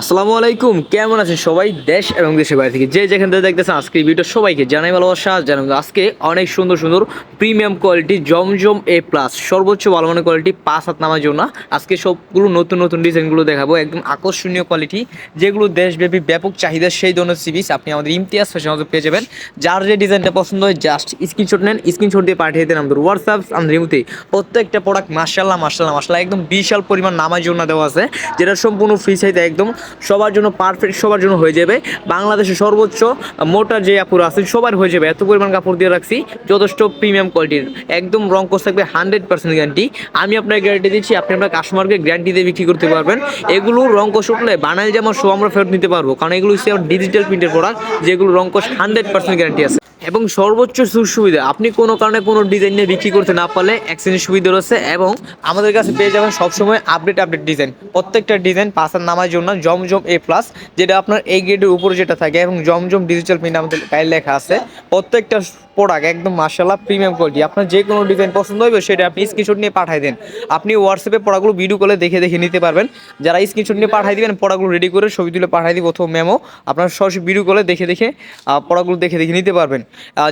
আসসালামু আলাইকুম, কেমন আছেন সবাই? দেশ এবং দেশের বাইরে থেকে যে যেখান থেকে দেখতেছেন আজকে ভিডিও সবাইকে জানাই ভালোবাসা, জানাই আজকে অনেক সুন্দর সুন্দর premium quality Zamzam A plus সর্বোচ্চ ভালো মানের কোয়ালিটি পাঁচ হাত নামার জন্য আজকে সবগুলো নতুন নতুন ডিজাইনগুলো দেখাবো, একদম আকর্ষণীয় কোয়ালিটি যেগুলো দেশব্যাপী ব্যাপক চাহিদা সেই ধরনের সিরিজ আপনি আমাদের ইমতিয়াজ ফ্যাশন হাউসে পেয়ে যাবেন। যার যে ডিজাইনটা পছন্দ হয় জাস্ট স্ক্রিনশট নেন স্ক্রিনশট দিয়ে পাঠিয়ে দেন আমাদের হোয়াটসঅ্যাপ আমাদের ইমুতে। প্রত্যেকটা প্রোডাক্ট মার্শাল্লাহ মার্শাল্লাহ মার্শাল্লাহ একদম বিশাল পরিমাণ নামার জন্য দেওয়া আছে, যেটা সম্পূর্ণ ফ্রি সাইজে একদম সবার জন্য পারফেক্ট সবার জন্য হয়ে যাবে। বাংলাদেশের সর্বোচ্চ, মোটা যে কাপড় আছে সবার হয়ে যাবে। এত পরিমাণ কাপড় দিয়ে রাখছি, যথেষ্ট প্রিমিয়াম কোয়ালিটির একদম রং কোর্স থাকবে হান্ড্রেড পার্সেন্ট গ্যারান্টি আমি আপনার গ্যারান্টি দিচ্ছি, আপনি আপনার কাস্টমারকে গ্যারান্টি দিয়ে বিক্রি করতে পারবেন। এগুলো রং কোর্স উঠলে বানাই যেমন শো আমরা ফেরত নিতে পারব। কারণ এগুলো হচ্ছে ডিজিটাল প্রিন্টের প্রোডাক্ট যেগুলো রং কোর্স হান্ড্রেড পার্সেন্ট গ্যারান্টি আছে। এবং সর্বোচ্চ সুবিধা আপনি কোনো কারণে কোনো ডিজাইন নিয়ে বিক্রি করতে না পারলে এক্সচেঞ্জের সুবিধা রয়েছে এবং আমাদের কাছে পেয়ে যাবেন সবসময় আপডেট আপডেট ডিজাইন প্রত্যেকটা ডিজাইন পাঁচার নামার জন্য জমজম এ প্লাস যেটা আপনার এই গেটের উপরে যেটা থাকে এবং জমজম ডিজিটাল প্রিন্ট আমাদের গায়ে লেখা আছে। প্রত্যেকটা প্রোডাক্ট একদম মার্শাল্লাহ প্রিমিয়াম কোয়ালিটি আপনার যে কোনো ডিজাইন পছন্দ হবে সেটা আপনি স্ক্রিনশট নিয়ে পাঠিয়ে দেন। আপনি হোয়াটসঅ্যাপে পড়াগুলো ভিডিও কলে দেখে দেখে নিতে পারবেন। যারা স্ক্রিনশট নিয়ে পাঠিয়ে দিবেন পড়াগুলো রেডি করে ছবি তুলে পাঠিয়ে দিব অথবা মেমো আপনার সরাসরি ভিডিও কলে দেখে দেখে পড়াগুলো দেখে দেখে নিতে পারবেন।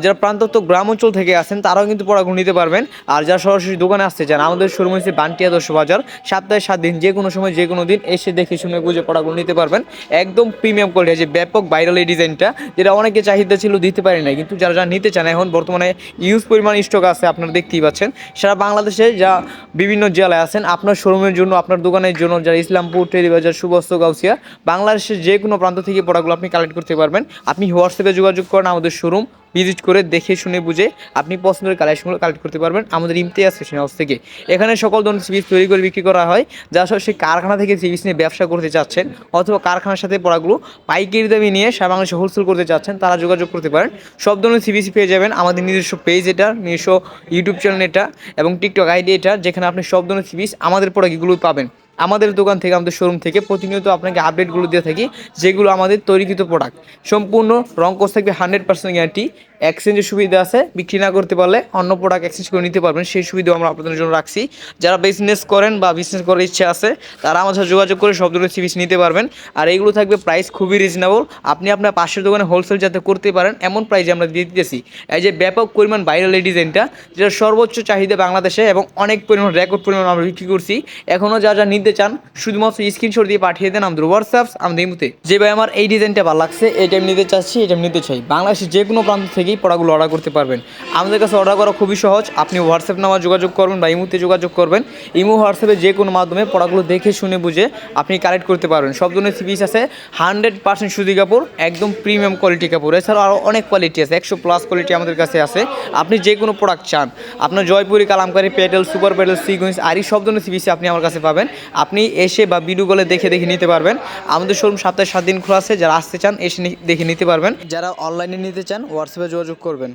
যারা প্রান্তত্ব গ্রাম অঞ্চল থেকে আসেন তারাও কিন্তু পড়াগুলো নিতে পারবেন। আর যারা সরাসরি দোকানে আসতে চান, আমাদের শোরুম হচ্ছে বান্টিয়া আদর্শ বাজার। সপ্তাহে সাত দিন যে কোনো সময় যে কোনো দিন এসে দেখে শুনে বুঝে পড়াগুলো নিতে পারবেন। একদম প্রিমিয়াম কোয়ালিটি আছে ব্যাপক ভাইরাল এই ডিজাইনটা যেটা অনেকে চাহিদা ছিল দিতে পারি না কিন্তু যারা যারা নিতে চান, এখন বর্তমানে ইউজ পরিমাণ স্টক আছে, আপনারা দেখতেই পাচ্ছেন। সারা বাংলাদেশে যা বিভিন্ন জেলায় আছেন, আপনার শোরুমের জন্য, আপনার দোকানের জন্য, যারা ইসলামপুর টেরিবাজার সুবস্ত, গাউসিয়া, বাংলাদেশের যে কোনো প্রান্ত থেকে প্রোডাক্টগুলো আপনি কালেক্ট করতে পারবেন। আপনি হোয়াটসঅ্যাপে যোগাযোগ করেন আমাদের শোরুম ভিজিট করে দেখে শুনে বুঝে আপনি পছন্দের কালেকশনগুলো কালেক্ট করতে পারবেন। আমাদের ইমতিয়াজ ফ্যাশন হাউস থেকে। এখানে সকল ধরনের সিরিজ তৈরি করে বিক্রি করা হয়, যা সব সেই কারখানা থেকে সিরিজ নিয়ে ব্যবসা করতে চাচ্ছেন, অথবা কারখানার সাথে পড়াগুলো পাইকারি দামে নিয়ে সারা বাংলাদেশে হোলসেল করতে চাচ্ছেন, তারা যোগাযোগ করতে পারেন। সব ধরনের সিবিসি পেয়ে যাবেন। আমাদের নিজস্ব পেজ এটা, নিজস্ব ইউটিউব চ্যানেল এটা, এবং টিকটক আইডি এটা, যেখানে আপনি সব ধরনের সিরিজ আমাদের প্রোডাক্টগুলো পাবেন। আমাদের দোকান থেকে, আমাদের শোরুম থেকে প্রতিনিয়ত আপনাকে আপডেটগুলো দিয়ে থাকি, যেগুলো আমাদের তৈরিকৃত প্রোডাক্ট সম্পূর্ণ রং কোর্স থাকবে হান্ড্রেড পার্সেন্ট গ্যারান্টি এক্সচেঞ্জের সুবিধা আছে, বিক্রি না করতে পারলে অন্য প্রোডাক্ট এক্সচেঞ্জ করে নিতে পারবেন। সেই সুবিধাও আমরা আপনাদের জন্য রাখছি। যারা বিজনেস করেন বা বিজনেস করার ইচ্ছে আছে, তারা আমার সাথে যোগাযোগ করে সব ধরনের সিরিজ নিতে পারবেন। আর এইগুলো থাকবে প্রাইস খুবই রিজনেবল আপনি আপনার পাশের দোকানে হোলসেল যাতে করতে পারেন, এমন প্রাইসে আমরা দিয়ে দিতেছি। এই যে ব্যাপক পরিমাণ ভাইরাল এই ডিজাইনটা যেটা সর্বোচ্চ চাহিদা বাংলাদেশে এবং অনেক পরিমাণ রেকর্ড পরিমাণ আমরা বিক্রি করছি। এখনও যা যা নিতে চান, শুধুমাত্র স্ক্রিনশট দিয়ে পাঠিয়ে দেন আমাদের হোয়াটসঅ্যাপ আমাদের ইমুতে। যে ভাই আমার এই ডিজাইনটা ভালো লাগছে এটা আমি নিতে চাচ্ছি এটা আমি নিতে চাই। বাংলাদেশের যে কোনো প্রান্ত থেকেই পড়াগুলো অর্ডার করতে পারবেন। আমাদের কাছে অর্ডার করা খুবই সহজ। আপনি হোয়াটসঅ্যাপ নাম্বার যোগাযোগ করবেন বা ইমুতে যোগাযোগ করবেন। ইমো হোয়াটসঅ্যাপে যে কোনো মাধ্যমে পড়াগুলো দেখে শুনে বুঝে আপনি কালেক্ট করতে পারবেন। সব ধরনের সিপিস আছে। হান্ড্রেড পার্সেন্ট সুতি কাপড়, একদম প্রিমিয়াম কোয়ালিটি কাপড়। এছাড়াও আরও অনেক কোয়ালিটি আছে। একশো প্লাস কোয়ালিটি আমাদের কাছে আছে। আপনি যে কোনো প্রোডাক্ট চান। আপনার Jaipuri, Kalamkari, petal super petal sequence আর এই সব ধরনের সিপিসি আপনি আমার কাছে পাবেন। আপনি এসে বা ভিডিও কলে দেখে দেখে নিতে পারবেন। আমাদের শোরুম সপ্তাহে সাত দিন খোলা আছে। যারা আসতে চান, এসে দেখে নিতে পারবেন। যারা অনলাইনে নিতে চান হোয়াটসঅ্যাপে যোগাযোগ করবেন।